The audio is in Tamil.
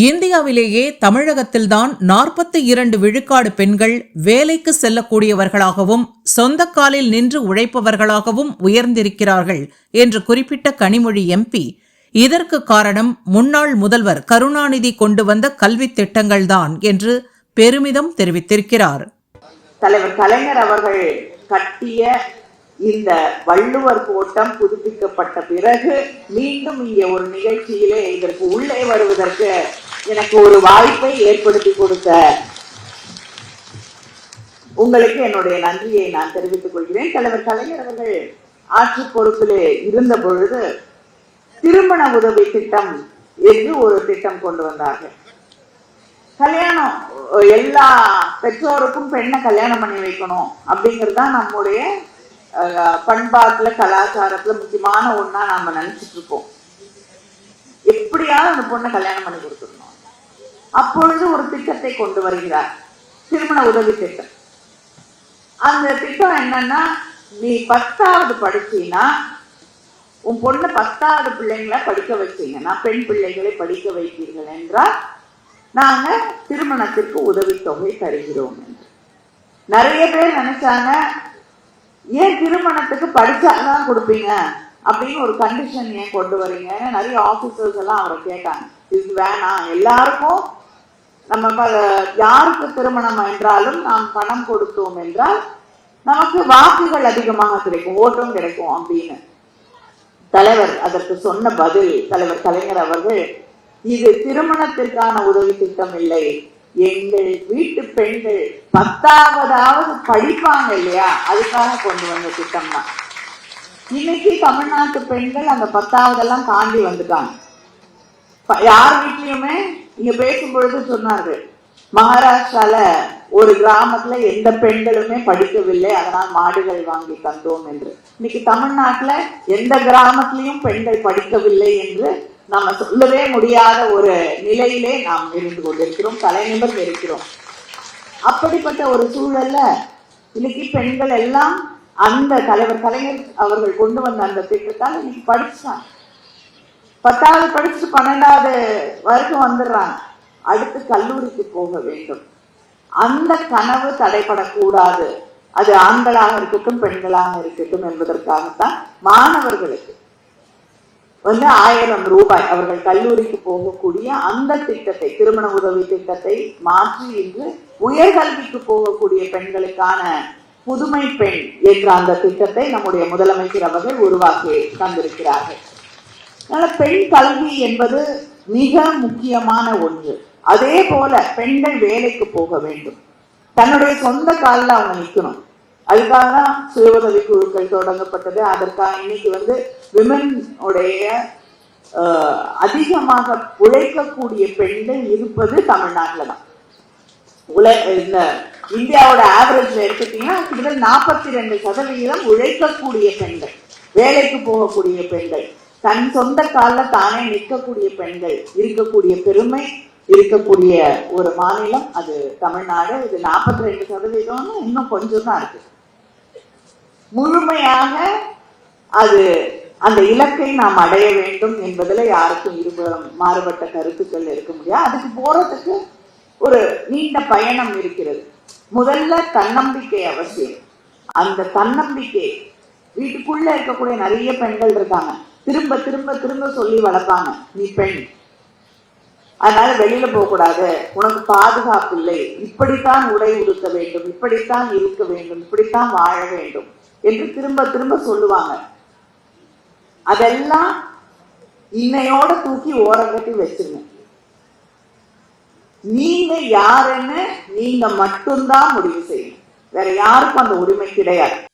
இந்தியாவிலேயே தமிழகத்தில்தான் நாற்பத்தி இரண்டு விழுக்காடு பெண்கள் வேலைக்கு செல்லக்கூடியவர்களாகவும் சொந்த காலில் நின்று உழைப்பவர்களாகவும் உயர்ந்திருக்கிறார்கள் என்று குறிப்பிட்ட கனிமொழி எம்பி இதற்கு காரணம் முன்னாள் முதல்வர் கருணாநிதி கொண்டு வந்த கல்வி திட்டங்கள்தான் என்று பெருமிதம் தெரிவித்திருக்கிறார். தலைவர் கலைஞர் அவர்கள் கட்டிய இந்த வள்ளுவர் கோட்டம் புதுப்பிக்கப்பட்ட பிறகு மீண்டும் இங்கே ஒரு நிகழ்ச்சியிலே இதற்கு உள்ளே வருவதற்கு எனக்கு ஒரு வாய்ப்பை ஏற்படுத்தி கொடுத்த உங்களுக்கு என்னுடைய நன்றியை நான் தெரிவித்துக் கொள்கிறேன். தலைவர் கலைஞர் அவர்கள் ஆட்சி பொறுப்பிலே இருந்த பொழுது திருமண உதவி திட்டம் என்று ஒரு திட்டம் கொண்டு வந்தார்கள். கல்யாணம் எல்லா பெற்றோருக்கும் பெண்ணை கல்யாணம் பண்ணி வைக்கணும் அப்படிங்கிறது தான் நம்முடைய அஹ், பண்பாட்டுல கலாச்சாரத்துல முக்கியமான ஒண்ணா நாம நினைச்சிட்டு இருக்கோம். எப்படியாவது அந்த பொண்ணை கல்யாணம் பண்ணி கொடுத்துடணும் அப்பொழுது ஒரு திட்டத்தை கொண்டு வருகிறார். திருமண உதவி திட்டம். அந்த திட்டம் என்னன்னா நீ பத்தாவது படிச்சீன்னா உன் பொண்ணு பத்தாவது பிள்ளைங்களை படிக்க வச்சீங்கன்னா பெண் பிள்ளைகளை படிக்க வைப்பீர்கள் என்றால் நாங்க திருமணத்திற்கு உதவித்தொகை தருகிறோம் என்று. நிறைய பேர் நினைச்சாங்க ஏன் திருமணத்துக்கு படிச்சாதான் கொடுப்பீங்க? அப்படின்னு ஒரு கண்டிஷன் ஏன் கொண்டு வரீங்க நிறைய ஆபீசர்ஸ் எல்லாம் அவரை கேட்டாங்க. இது வேணாம். எல்லாருக்கும் நம்ம பல யாருக்கு திருமணம் என்றாலும் நாம் பணம் கொடுத்தோம் என்றால் நமக்கு வாக்குகள் அதிகமாக கிடைக்கும் ஓட்டும் கிடைக்கும் அப்படின்னு. தலைவர் அதற்கு சொன்ன பதில் தலைவர் கலைஞர் அவர்கள் இது திருமணத்திற்கான உதவி திட்டம் இல்லை. எங்கள் வீட்டு பெண்கள் பத்தாவதாவது படிப்பாங்க இல்லையா? அதுக்காக கொண்டு வந்த திட்டம் தான். இன்னைக்கு தமிழ்நாட்டு பெண்கள் அந்த பத்தாவதெல்லாம் தாண்டி வந்துட்டாங்க. யார் வீட்லயுமே இங்க பேசும் பொழுது சொன்னார்கள் மகாராஷ்டிரால ஒரு கிராமத்துல எந்த பெண்களுமே படிக்கவில்லை அதனால் மாடுகள் வாங்கி தந்தோம் என்று. இன்னைக்கு தமிழ்நாட்டுல எந்த கிராமத்திலையும் பெண்கள் படிக்கவில்லை என்று நாம சொல்லவே முடியாத ஒரு நிலையிலே நாம் இருந்து கொண்டிருக்கிறோம் தலைநிமிர்ந்து இருக்கிறோம். அப்படிப்பட்ட ஒரு சூழல்ல இன்னைக்கு பெண்கள் எல்லாம் அந்த தலைவர் கலைஞர் அவர்கள் கொண்டு வந்த அந்த திட்டத்தால் இன்னைக்கு படிச்சாங்க. பத்தாவது படிச்சுட்டு பன்னெண்டாவது வரைக்கும் வந்துடுறாங்க. அடுத்து கல்லூரிக்கு போக வேண்டும். அந்த கனவு தடைபடக்கூடாது அது ஆண்களாக இருக்கட்டும் பெண்களாக இருக்கட்டும் என்பதற்காகத்தான் மாணவர்களுக்கு வந்து ஆயிரம் ரூபாய் அவர்கள் கல்லூரிக்கு போகக்கூடிய அந்த திட்டத்தை திருமண உதவி திட்டத்தை மாற்றி இன்று உயர்கல்விக்கு போகக்கூடிய பெண்களுக்கான புதுமை பெண் என்ற அந்த திட்டத்தை நம்முடைய முதலமைச்சர் அவர்கள் உருவாக்கி தந்திருக்கிறார்கள். அதனால பெண் கல்வி என்பது மிக முக்கியமான ஒன்று. அதே போல பெண்கள் வேலைக்கு போக வேண்டும். தன்னுடைய சொந்த காலில் அவங்க நிற்கணும் அதுக்காக தான் சுய உதவி குழுக்கள் தொடங்கப்பட்டது. அதற்காக இன்னைக்கு வந்து விமன் உடைய அதிகமாக உழைக்கக்கூடிய பெண்கள் இருப்பது தமிழ்நாட்டில் தான். உல இந்த இந்தியாவோட ஆவரேஜ்ல எடுத்துட்டீங்கன்னா கிட்டத்தட்ட நாற்பத்தி ரெண்டு சதவிகிதம் உழைக்கக்கூடிய பெண்கள் வேலைக்கு போகக்கூடிய பெண்கள். தன் சொந்த காலில் தானே நிற்கக்கூடிய பெண்கள் இருக்கக்கூடிய பெருமை இருக்கக்கூடிய ஒரு மாநிலம் அது தமிழ்நாடு. இது நாற்பத்தி ரெண்டு சதவீதம்னு இன்னும் கொஞ்சம் தான் இருக்கு. முழுமையாக அது அந்த இலக்கை நாம் அடைய வேண்டும் என்பதில் யாருக்கும் இருபுறம் மாறுபட்ட கருத்துக்கள் இருக்க முடியாது. அதுக்கு போறதுக்கு ஒரு நீண்ட பயணம் இருக்கிறது. முதல்ல தன்னம்பிக்கை அவசியம். அந்த தன்னம்பிக்கை வீட்டுக்குள்ள இருக்கக்கூடிய நிறைய பெண்கள் இருக்காங்க. திரும்ப திரும்ப திரும்ப சொல்லி வளர்ப்பாங்க. நீ பெண். அதனால வெளியில போக கூடாது உனக்கு பாதுகாப்பு இல்லை. இப்படித்தான் உடை உடுக்க வேண்டும். இப்படித்தான் இருக்க வேண்டும். இப்படித்தான் வாழ வேண்டும் என்று திரும்ப திரும்ப சொல்லுவாங்க. அதெல்லாம் இன்னையோட தூக்கி ஓரங்கட்டி வச்சிருங்க. நீங்க யாருன்னு நீங்க மட்டும்தான் முடிவு செய்யணும். வேற யாருக்கும் அந்த உரிமை கிடையாது.